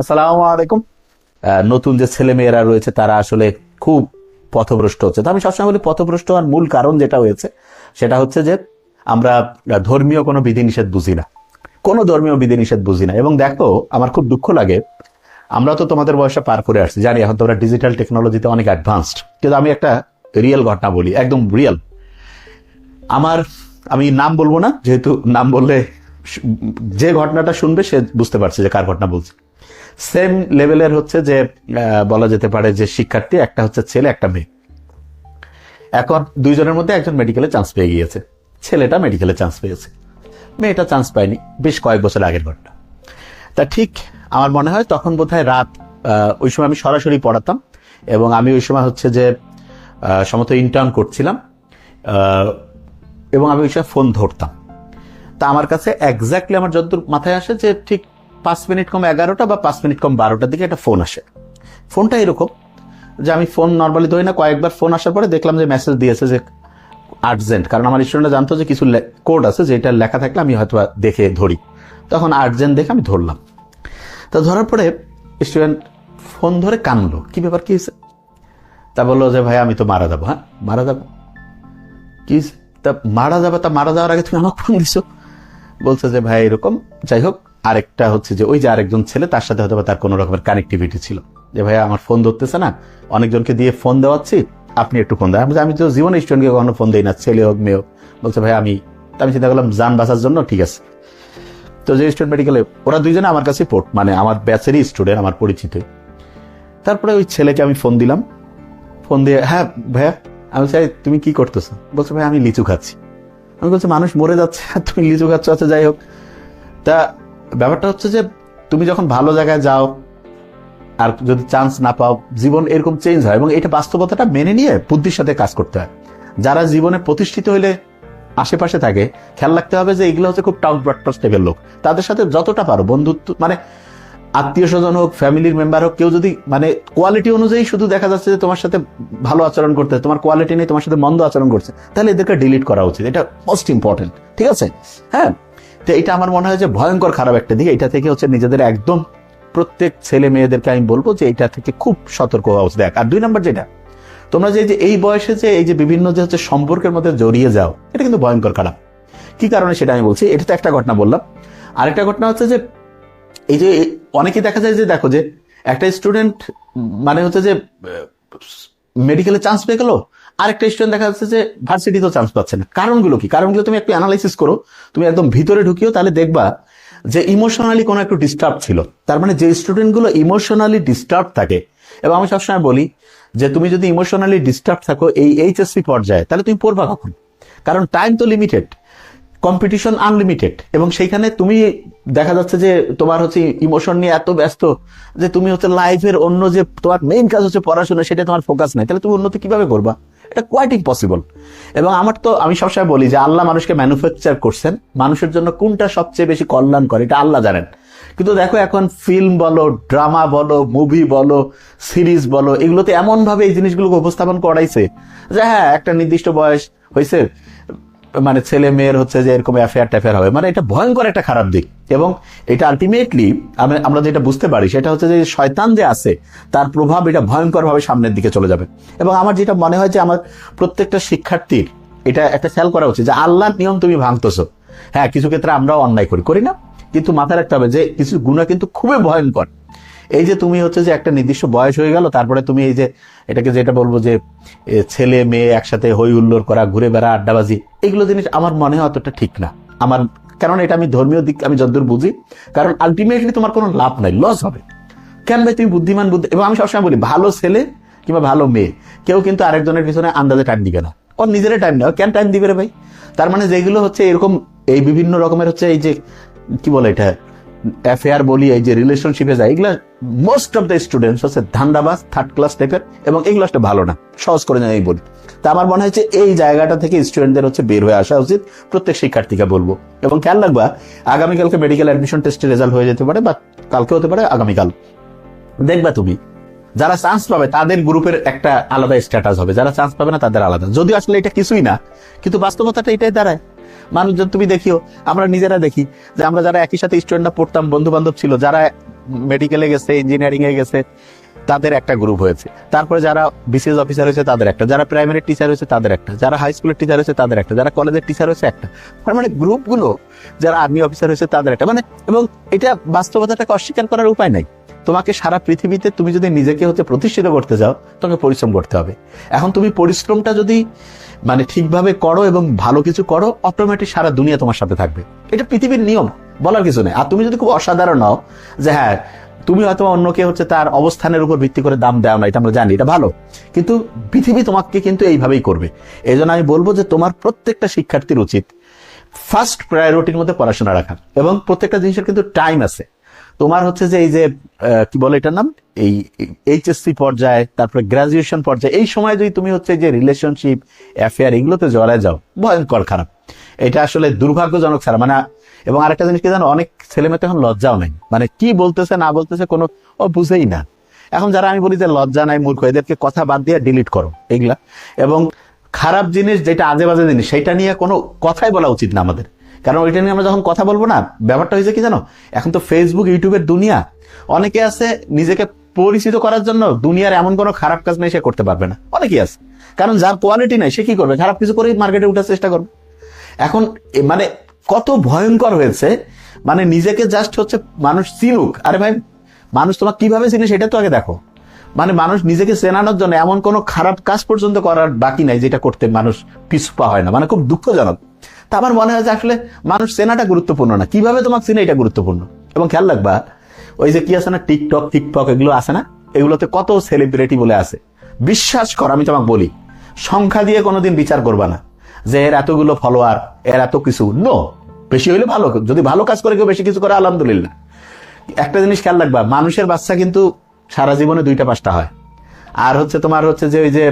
আসসালামু আলাইকুম। নতুন যে ছেলে মেয়েরা রয়েছে, তারা আসলে খুব পথভ্রষ্ট হচ্ছে। তো আমি সবসময় বলি, পথভ্রষ্ট হওয়ার মূল কারণ যেটা হয়েছে, সেটা হচ্ছে যে আমরা ধর্মীয় কোনো বিধিনিষেধ বুঝি না। কোনো ধর্মীয় বিধিনিষেধ বুঝি না। এবং দেখো, আমার খুব দুঃখ লাগে, আমরা তো তোমাদের বয়সে পার করে আসছি। জানি, এখন তোমরা ডিজিটাল টেকনোলজিতে অনেক অ্যাডভান্সড কিন্তু আমি একটা রিয়েল ঘটনা বলি, একদম রিয়েল আমার, আমি নাম বলব না, যেহেতু নাম বললে যে ঘটনাটা শুনবে, সে বুঝতে পারছে যে কার ঘটনা বলছে। সেম লেভেলের হচ্ছে যে বলা যেতে পারে যে শিক্ষার্থী, একটা হচ্ছে ছেলে, একটা মেয়ে। এখন দুইজনের মধ্যে একজন মেডিকেলে চান্স পেয়ে গিয়েছে। ছেলেটা মেডিকেলে চান্স পেয়েছে। মেয়েটা চান্স পায়নি, বেশ কয়েক বছর আগের ঘটনা। তা ঠিক আমার মনে হয় তখন বোধহয় রাত ওই সময় আমি সরাসরি পড়াতাম এবং আমি ওই সময় হচ্ছে যে সমত ইন্টার্ন করছিলাম এবং আমি ওই সময় ফোন ধরতাম। তা আমার কাছে এক্স্যাক্টলি আমার যতদূর মাথায় আসে যে ঠিক পাঁচ মিনিট কম এগারোটা বা পাঁচ মিনিট কম বারোটার দিকে একটা ফোন আসে। ফোনটা এরকম যে আমি ফোন নর্মালি ধরি না, কয়েকবার ফোন আসার পরে দেখলাম যে মেসেজ দিয়েছে যে আর্জেন্ট কারণ আমার স্টুডেন্টরা জানতো যে কিছু কোড আছে যেটা লেখা থাকলে আমি হয়তো দেখে ধরি। তখন আর্জেন্ট দেখে আমি ধরলাম। তা ধরার পরে স্টুডেন্ট ফোন ধরে কানলো, কি ব্যাপার, কি হয়েছে? তা বলল যে, ভাই, আমি তো মারা যাব হ্যাঁ মারা যাব। কি তা মারা যাবে, তা মারা যাওয়ার আগে তুমি আমাকে ফোন দিছো। বলছে যে, ভাই, এরকম, যাই হোক আরেকটা হচ্ছে যে ওই যে আরেকজন ছেলে, তার সাথে হয়তো তার কোনো রকমের কানেক্টিভিটি ছিল। যে ভাই আমার ফোন ধরতেছে না, অনেকজনকে দিয়ে ফোন দেওয়াচ্ছি, আপনি একটু ফোন দেন। আমি তো জীবনে স্টুডেন্টকে কখনো ফোন দিই না, ছেলে হোক, মেয়ে হোক। বলছে ভাই আমি আমি চিন্তা করলাম, যান বাঁচার জন্য, ঠিক আছে। তো যে স্টুডেন্ট মেডিকেলে ওরা দুইজনে আমার কাছে পড় মানে আমার ব্যাচেরই স্টুডেন্ট আমার পরিচিত। তারপরে ওই ছেলেকে আমি ফোন দিলাম। ফোন দিয়ে হ্যাঁ ভাইয়া, আমি চাই তুমি কি করতেছো? বলছো ভাই আমি লিচু খাচ্ছি। আমি বলছি, মানুষ মরে যাচ্ছে, তুমি লিচু খাচ্ছ আচ্ছা যাই হোক। তা ব্যাপারটা হচ্ছে যে তুমি যখন ভালো জায়গায় যাও আর যদি চান্স না পাও, জীবন এরকম চেঞ্জ হয় এবং এটা বাস্তবতাটা মেনে নিয়ে বুদ্ধির সাথে কাজ করতে হয়। যারা জীবনে প্রতিষ্ঠিত হইলে আশেপাশে থাকে, খেয়াল রাখতে হবে যে এগুলো হচ্ছে খুব টাউট ব্রডকাস্ট টাইপের লোক। তাদের সাথে যতটা পারো, বন্ধুত্ব মানে আত্মীয় স্বজন হোক ফ্যামিলির মেম্বার হোক, কেউ যদি মানে কোয়ালিটি অনুযায়ী শুধু দেখা যাচ্ছে যে তোমার সাথে ভালো আচরণ করতে, তোমার কোয়ালিটি নেই তোমার সাথে মন্দ আচরণ করছে, তাহলে এদেরকে ডিলিট করা উচিত। এটা মোস্ট ইম্পর্টেন্ট ঠিক আছে? হ্যাঁ? তো এটা আমার মনে হয় যে ভয়ঙ্কর খারাপ একটা দিক। এটা থেকে হচ্ছে নিজেদের একদম প্রত্যেক ছেলে মেয়েদেরকে আমি বলব যে এটা থেকে খুব সতর্ক হওয়া উচিত। আর দুই নম্বর যেটা, তোমরা যে এই বয়সে যে, এই যে বিভিন্ন যে হচ্ছে সম্পর্কের মধ্যে জড়িয়ে যাও, এটা কিন্তু ভয়ঙ্কর খারাপ। কি কারণে সেটা আমি বলছি? এটা তো একটা ঘটনা বললাম। আরেকটা ঘটনা হচ্ছে যে, এই যে অনেকে দেখা যায় যে, দেখো যে, একটা স্টুডেন্ট মানে হচ্ছে যে মেডিকেলে চান্স পেয়ে গেল আরেকটা স্টুডেন্ট দেখা যাচ্ছে যে ভার্সিটিতেও চান্স পাচ্ছে না। কারণগুলো কি? কারণগুলো তুমি একটু অ্যানালাইসিস করো। তুমি একদম ভিতরে ঢুকিও, তাহলে দেখবা যে ইমোশনালি কোনো একটু ডিস্টার্ব ছিল। তার মানে যে স্টুডেন্টগুলো ইমোশনালি ডিস্টার্ব থাকে। এবং আমি সবসময় বলি যে তুমি যদি ইমোশনালি ডিস্টার্ব থাকো এই এইচএসসি পর্যায়ে, তাহলে তুমি পড়বা কখন? কারণ টাইম তো লিমিটেড কম্পিটিশন আনলিমিটেড এবং সেইখানে তুমি দেখা যাচ্ছে যে তোমার হচ্ছে ইমোশন নিয়ে এত ব্যস্ত যে তুমি হচ্ছে লাইফের অন্য যে তোমার মেইন কাজ হচ্ছে পড়াশোনা, সেটা তোমার ফোকাস নাই। তাহলে তুমি উন্নতি কীভাবে করবা? এটা কোয়াইট ইম্পসিবল এবং আমার তো, আমি সবসময় বলি যে আল্লাহ মানুষকে ম্যানুফ্যাকচার করছেন। মানুষের জন্য কোনটা সবচেয়ে বেশি কল্যাণ করে এটা আল্লাহ জানেন। কিন্তু দেখো এখন ফিল্ম বলো ড্রামা বলো মুভি বলো সিরিজ বলো, এগুলোতে এমন ভাবে এই জিনিসগুলোকে উপস্থাপন করাইছে যে হ্যাঁ একটা নির্দিষ্ট বয়স হয়েছে মানে ছেলে মেয়ের হচ্ছে যে এরকম অ্যাফেয়ার ট্যাফেয়ার হবে। মানে এটা ভয়ঙ্কর একটা খারাপ দিক। এবং এটা আলটিমেটলি আমরা যেটা বুঝতে পারি সেটা হচ্ছে যে শয়তান যে আছে, তার প্রভাব এটা ভয়ঙ্কর ভাবে সামনের দিকে চলে যাবে। এবং আমার যেটা মনে হয় যে আমার প্রত্যেকটা শিক্ষার্থীর এটা একটা খেয়াল করা উচিত যে আল্লাহর নিয়ম তুমি ভাঙতেছো। হ্যাঁ কিছু ক্ষেত্রে আমরাও অন্যায় করি। করি না। কিন্তু মাথায় রাখতে হবে যে কিছু গুণা কিন্তু খুবই ভয়ঙ্কর। এই যে তুমি হচ্ছে যে একটা নির্দিষ্ট বয়স হয়ে গেল, তারপরে তুমি এই যে এটাকে যেটা বলব যে ছেলে মেয়ে একসাথে হই হুল্লোড় করা, ঘুরে বেড়া, আড্ডাবাজি এগুলো জিনিস আমার মনে হয় অতটা ঠিক না। আমার, কারণ এটা আমি ধর্মীয় দিক, আমি যতদূর বুঝি, কারণ আলটিমেটলি তোমার কোনো লাভ নাই লস হবে। কেন ভাই তুমি বুদ্ধিমান, বুদ্ধি, এবং আমি সবসময় বলি, ভালো ছেলে কিংবা ভালো মেয়ে, কেউ কিন্তু আরেকজনের পিছনে আন্দাজে টাইম দিবে না। ওর নিজেরা টাইম নেওয়া কেন টাইম দিবে রে ভাই? তার মানে যেগুলো হচ্ছে এরকম, এই বিভিন্ন রকমের হচ্ছে এই যে, কি বলে এটা? অ্যাফেয়ার বলি, এই যে রিলেশনশিপে যায়, এগুলা মোস্ট অফ দ্য স্টুডেন্টস হচ্ছে ধান্দাবাজ থার্ড ক্লাস টাইপের, এবং এগুলো আসলে ভালো না, সহজ করে আমি বলি। তা আমার মনে হচ্ছে এই জায়গাটা থেকে স্টুডেন্টদের হচ্ছে বের হয়ে আসা উচিত, প্রত্যেক শিক্ষার্থীকে বলব। এবং খেয়াল রাখবা, আগামীকালকে মেডিকেল অ্যাডমিশন টেস্টের রেজাল্ট হয়ে যেতে পারে, বা কালকে হতে পারে, আগামীকাল। দেখবা তুমি, যারা চান্স পাবে, তাদের গ্রুপের একটা আলাদা স্ট্যাটাস হবে, যারা চান্স পাবে না, তাদের আলাদা। যদিও আসলে এটা কিছুই না, কিন্তু বাস্তবতাটা এটাই দাঁড়ায়। মানুষজন, তুমি দেখিও, আমরা নিজেরা দেখি যে আমরা যারা একই সাথে স্টুডেন্টরা পড়তাম বন্ধু বান্ধব ছিল, যারা মেডিকেলে গেছে ইঞ্জিনিয়ারিং এ গেছে, তাদের একটা গ্রুপ হয়েছে। তারপরে যারা বিসিএস অফিসার হয়েছে, তাদের একটা। যারা প্রাইমারি টিচার হয়েছে, তাদের একটা। যারা হাই স্কুলের টিচার হয়েছে, তাদের একটা। যারা কলেজের টিচার হয়েছে, একটা। তার মানে গ্রুপগুলো যারা আর্মি অফিসার হয়েছে, তাদের একটা। মানে এবং এটা বাস্তবতাটাকে অস্বীকার করার উপায় নাই। তোমাকে সারা পৃথিবীতে তুমি যদি নিজেকে হচ্ছে প্রতিষ্ঠিত করতে যাও তোমাকে পরিশ্রম করতে হবে। এখন তুমি পরিশ্রমটা যদি মানে ঠিকভাবে করো এবং ভালো কিছু করো অটোমেটিক সারা দুনিয়া তোমার সাথে থাকবে। এটা পৃথিবীর নিয়ম, বলার কিছু নেই। আর তুমি যদি খুব অসাধারণ হও যে হ্যাঁ তুমি হয়তো অন্যকে হচ্ছে তার অবস্থানের উপর ভিত্তি করে দাম দেওয়া না এটা আমরা জানি, এটা ভালো। কিন্তু পৃথিবী তোমাকে কিন্তু এইভাবেই করবে। এই জন্য আমি বলব যে তোমার প্রত্যেকটা শিক্ষার্থীর উচিত ফার্স্ট প্রায়োরিটির মধ্যে পড়াশোনা রাখা। এবং প্রত্যেকটা জিনিসের কিন্তু টাইম আছে। তোমার হচ্ছে যে এই যে কি বলে এটার নাম? এই এইচএসসি পর্যায়ে, তারপরে গ্রাজুয়েশন পর্যায়ে, এই সময় যদি তুমি হচ্ছে যে রিলেশনশিপ অ্যাফেয়ার এগুলোতে জড়ায় যাও, ভয়ঙ্কর খারাপ। এটা আসলে দুর্ভাগ্যজনক ছাড়া মানে এবং আরেকটা জিনিস কি জানো, অনেক ছেলে মেয়ে তো এখন লজ্জাও নেই। মানে কি বলতেছে, না বলতেছে কোনো, ও বুঝেই না। এখন যারা আমি বলি যে লজ্জা নাই, মূর্খ, এদেরকে কথা বাদ দিয়ে ডিলিট করো এগুলা এবং খারাপ জিনিস যেটা আজে বাজে জিনিস, সেটা নিয়ে কোনো কথাই বলা উচিত না আমাদের। কারণ ওইটা নিয়ে আমরা যখন কথা বলব না, ব্যাপারটা হয়েছে কি জানো? এখন তো ফেসবুক ইউটিউবের দুনিয়া। অনেকে আছে নিজেকে পরিচিত করার জন্য দুনিয়ার এমন কোনো খারাপ কাজ নেই সে করতে পারবে না। অনেকেই আছে। কারণ যার কোয়ালিটি নাই, সে কি করবে? খারাপ কিছু করে মার্কেটে উঠার চেষ্টা করবে। এখন মানে কত ভয়ঙ্কর হয়েছে মানে নিজেকে জাস্ট হচ্ছে মানুষ চিনুক। আরে ভাই, মানুষ তোমাকে কীভাবে চিনে সেটা তো আগে দেখো। মানে মানুষ নিজেকে চেনানোর জন্য এমন কোনো খারাপ কাজ পর্যন্ত করার বাকি নাই যেটা করতে মানুষ পিছপা হয় না। মানে খুব দুঃখজনক। তা আমার মনে হয় যে আসলে মানুষ চেনাটা গুরুত্বপূর্ণ না। কীভাবে তোমাকে চেনে এটা গুরুত্বপূর্ণ? এবং খেয়াল রাখবা, ওই যে কি আছে না, টিকটক টিকটক, এগুলো আছে না? এগুলোতে কত সেলিব্রিটি বলে আছে। বিশ্বাস কর, আমি তোমাকে বলি, সংখ্যা দিয়ে কোনোদিন বিচার করবা না যে এর এতগুলো ফলোয়ার এর এত কিছু। নো বেশি হইলে ভালো, যদি ভালো কাজ করে কেউ বেশি কিছু করে, আলহামদুলিল্লাহ। একটা জিনিস খেয়াল রাখবা, মানুষের বাচ্চা কিন্তু সারা জীবনে দুইটা পাঁচটা হয়। আর হচ্ছে তোমার হচ্ছে যে ওই যে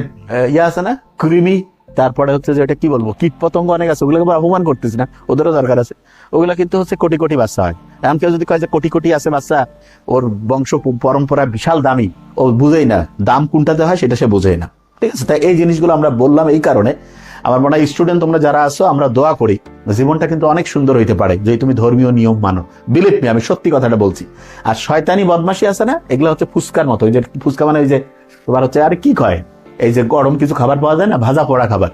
ইয়ে আছে না, কৃমি তারপরে হচ্ছে যে এটা কি বলব? কীট পতঙ্গ অনেক আছে, ওগুলোকে অপমান করতেছি না, ওদেরও দরকার আছে। ওগুলো কিন্তু হচ্ছে কোটি কোটি বাচ্চা হয়। এমন কেউ যদি কয় যে কোটি কোটি আছে বাচ্চা, ওর বংশ পরম্পরা বিশাল দামি, ও বুঝেই না, দাম কোনটাতে হয় সেটা সে বোঝেই না। ঠিক আছে? তাই এই জিনিসগুলো আমরা বললাম এই কারণে। আমার মনে হয় স্টুডেন্ট তোমরা যারা আছো, আমরা দোয়া করি, জীবনটা কিন্তু অনেক সুন্দর হইতে পারে যদি তুমি ধর্মীয় নিয়ম মানো। বিলিভ মি আমি সত্যি কথাটা বলছি। আর শয়তানি বদমাশি আছে না, এগুলো হচ্ছে ফুচকার মতো, ওই যে ফুচকা মানে ওই যে, তোমার হচ্ছে, আর কি কয়? এই যে গরম কিছু খাবার পাওয়া যায় না? ভাজা পোড়া খাবার।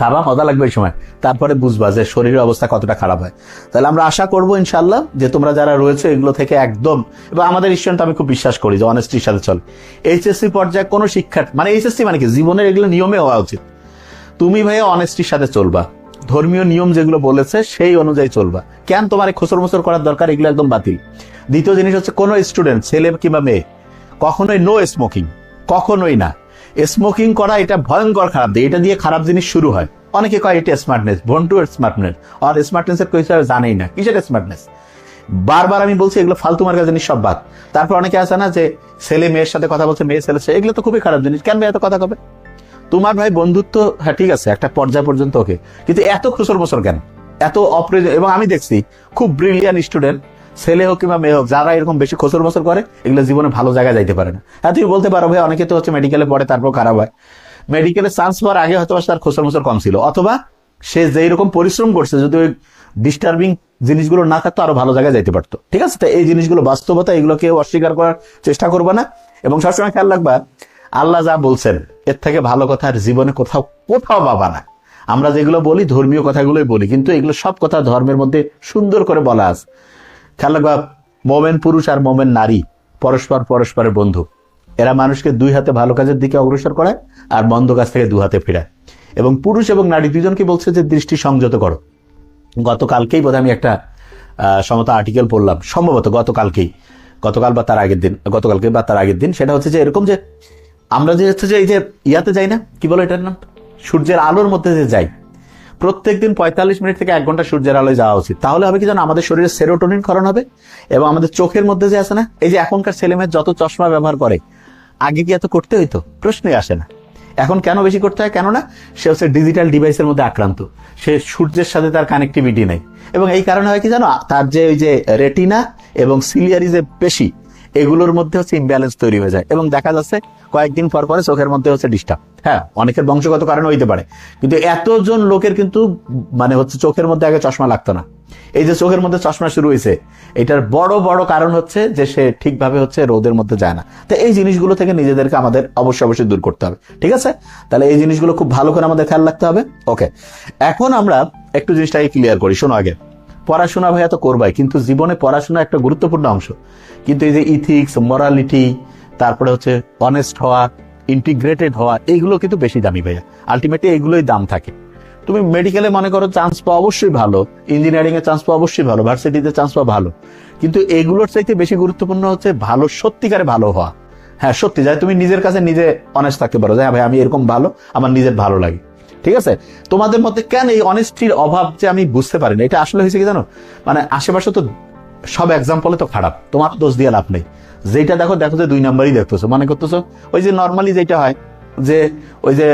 খাবা, মজা লাগবে এই সময়। তারপরে বুঝবা যে শরীরের অবস্থা কতটা খারাপ হয়। তাহলে আমরা আশা করব ইনশাল্লাহ যে তোমরা যারা রয়েছে এগুলো থেকে একদম, এবং আমাদের স্টুডেন্ট আমি খুব বিশ্বাস করি যে অনেস্টির সাথে চলে। এইচএসসি পর্যায়ে কোনো শিক্ষার মানে এইচএসসি মানে কি? জীবনের এগুলো নিয়মে হওয়া উচিত। তুমি ভাইয়া অনেস্টির সাথে চলবা। ধর্মীয় নিয়ম যেগুলো বলেছে সেই অনুযায়ী চলবা। কেন তোমার খোসর মোসর করার দরকার? এগুলো একদম বাতিল। দ্বিতীয় জিনিস হচ্ছে কোনো স্টুডেন্ট ছেলে কিংবা মেয়ে, কখনোই নো স্মোকিং কখনোই না। স্মোকিং করা এটা ভয়ঙ্কর খারাপ দিক। এটা দিয়ে খারাপ জিনিস শুরু হয়। অনেকে কয়, এটা স্মার্টনেস ভন্টু স্মার্টনেস আর স্মার্টনেস এর কিছু জানেই না। কিসের স্মার্টনেস বারবার আমি বলছি, এগুলো ফালতু মার্কা জিনিস, সব বাদ। তারপর অনেকে আছে না যে, ছেলে মেয়ের সাথে কথা বলছে, মেয়ে, ছেলে এগুলো তো খুবই খারাপ জিনিস। কেন এত কথা কবে? তোমার ভাই বন্ধুত্ব হ্যাঁ ঠিক আছে, একটা পর্যায় পর্যন্ত ওকে। কিন্তু এত খুসর বছর কেন? এত অপ্রয়োজন, এবং আমি দেখছি, খুব ব্রিলিয়ান স্টুডেন্ট ছেলে হোক কিংবা মেয়ে হোক, যারা এরকম বেশি খসর বছর করে, এগুলো জীবনে ভালো জায়গায় যাইতে পারে না। হ্যাঁ তুমি বলতে পারো, ভাই, অনেকে তো হচ্ছে মেডিকেলে পড়ে, তারপর খারাপ হয়। মেডিকেলে চান্স পাওয়ার আগে হয়তো তার খসর বছর কম ছিল। অথবা সে যেই রকম পরিশ্রম করছে, যদি ওই ডিস্টার্বিং জিনিসগুলো না থাকতো, আরও ভালো জায়গায় যাইতে পারতো। ঠিক আছে? তো এই জিনিসগুলো বাস্তবতা, এগুলোকে অস্বীকার করার চেষ্টা করবে না। এবং সবসময় খেয়াল রাখবা, আল্লাহ যা বলছেন, এর থেকে ভালো কথা আর জীবনে কোথাও কোথাও পাবা না। আমরা যেগুলো বলি, ধর্মীয় কথাগুলোই বলি, কিন্তু এগুলো সব কথা ধর্মের মধ্যে সুন্দর করে বলা আছে। খেয়াল রাখবা, মোমেন পুরুষ আর মোমেন নারী, পরস্পর পরস্পরের বন্ধু। এরা মানুষকে দুই হাতে ভালো কাজের দিকে অগ্রসর করায় আর মন্দ কাজ থেকে দু হাতে ফেরায়। এবং পুরুষ এবং নারী দুজনকে বলছে যে, দৃষ্টি সংযত করো। গতকালকেই বোধহয় আমি একটা সমত আর্টিকেল পড়লাম। সম্ভবত গতকালকেই। গতকাল বা তার আগের দিন, গতকালকে বা তার আগের দিন। সেটা হচ্ছে যে, এরকম যে, আমরা যে হচ্ছে যে, এই যে ইয়াতে যাই না, কি বলো এটার নাম? সূর্যের আলোর মধ্যে যে যাই প্রত্যেক দিন পঁয়তাল্লিশ মিনিট থেকে এক ঘণ্টা সূর্যের আলোয় যাওয়া উচিত। তাহলে হবে কি জানো, আমাদের শরীরে সেরোটোনিন ক্ষরণ হবে এবং আমাদের চোখের মধ্যে যে আছে না, এই যে এখনকার ছেলেমেয়ের যত চশমা ব্যবহার করে, আগে কি এত করতে হইতো? প্রশ্নই আসে না। এখন কেন বেশি করতে হয়? কেননা, সে হচ্ছে ডিজিটাল ডিভাইসের মধ্যে আক্রান্ত। সে সূর্যের সাথে তার কানেক্টিভিটি নেই। এবং এই কারণে হয় কি জানো, তার যে ওই যে রেটিনা এবং সিলিয়ারি যে পেশি, এগুলোর মধ্যে হচ্ছে ইমব্যালেন্স তৈরি হয়ে যায়। এবং দেখা যাচ্ছে কয়েকদিন পর পরে চোখের মধ্যে হচ্ছে ডিস্টার্ব হ্যাঁ অনেকের বংশগত কারণে হইতে পারে। কিন্তু এতজন লোকের কিন্তু মানে হচ্ছে চোখের মধ্যে আগে চশমা লাগতো না। এই যে চোখের মধ্যে চশমা শুরু হয়েছে এটার বড় বড় কারণ হচ্ছে যে সে ঠিকভাবে হচ্ছে রোদের মধ্যে যায় না। তো এই জিনিসগুলো থেকে নিজেদেরকে আমাদের অবশ্যই অবশ্যই দূর করতে হবে। ঠিক আছে? তাহলে এই জিনিসগুলো খুব ভালো করে আমাদের খেয়াল রাখতে হবে। ওকে এখন আমরা একটু জিনিসটাকে ক্লিয়ার করি। শোনো আগে। পড়াশোনা ভাইয়া তো করবাই, কিন্তু জীবনে পড়াশোনা একটা গুরুত্বপূর্ণ অংশ। কিন্তু এই যে ইথিক্স মরালিটি তারপরে হচ্ছে অনেস্ট হওয়া ইন্টিগ্রেটেড হওয়া, এইগুলো কিন্তু বেশি দামি ভাইয়া। আলটিমেটলি এইগুলোই দাম থাকে। তুমি মেডিকেলে মনে করো চান্স পাওয়া অবশ্যই ভালো ইঞ্জিনিয়ারিং এ চান্স পাওয়া অবশ্যই ভালো ভার্সিটিতে চান্স পাওয়া ভালো। কিন্তু এগুলোর চাইতে বেশি গুরুত্বপূর্ণ হচ্ছে ভালো, সত্যিকারে ভালো হওয়া। হ্যাঁ সত্যি, যাই তুমি নিজের কাছে নিজে অনেস্ট থাকতে পারো যে হ্যাঁ ভাই, আমি এরকম ভালো, আমার নিজের ভালো লাগে। ঠিক আছে? তোমাদের মধ্যে কেন এই অনেস্টির অভাব যে আমি বুঝতে পারি না এটা আসলে হয়েছে কি জানো? মানে আশেপাশে তো সব এক্সাম্পলে তো খারাপ। তোমার দোষ দিয়ে লাভ নেই। যেটা দেখো দেখো যে দুই নাম্বারই দেখতেছো। মনে করতেছো, ওই যে নর্মালি যেটা হয়, যে ওই যে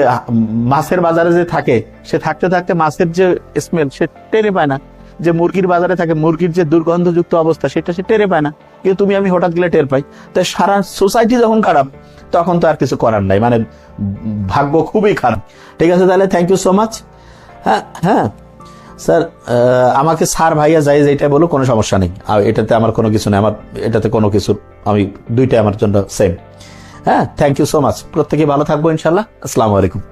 মাছের বাজারে যে থাকে, সে থাকতে থাকতে মাছের যে স্মেল সে টেরে পায় না। যে মুরগির বাজারে থাকে, মুরগির যে দুর্গন্ধযুক্ত অবস্থা, সেটা সে টেরে পায় না। কিন্তু তুমি আমি হঠাৎ গেলে টের পাই। তাই সারা সোসাইটি যখন খারাপ, তখন তো আর কিছু করার নাই। মানে ভাগ্য খুবই খারাপ। ঠিক আছে, তাহলে থ্যাংক ইউ সো মাচ হ্যাঁ হ্যাঁ। স্যার আমাকে স্যার ভাইয়া যাই যেটা বলো কোনো সমস্যা নেই। আর এটাতে আমার কোনো কিছু নেই। আমার, এটাতে কোনো কিছু, আমি দুইটাই আমার জন্য সেম হ্যাঁ থ্যাংক ইউ সো মাচ প্রত্যেকে ভালো থাকব ইনশাল্লাহ। আসসালামু আলাইকুম।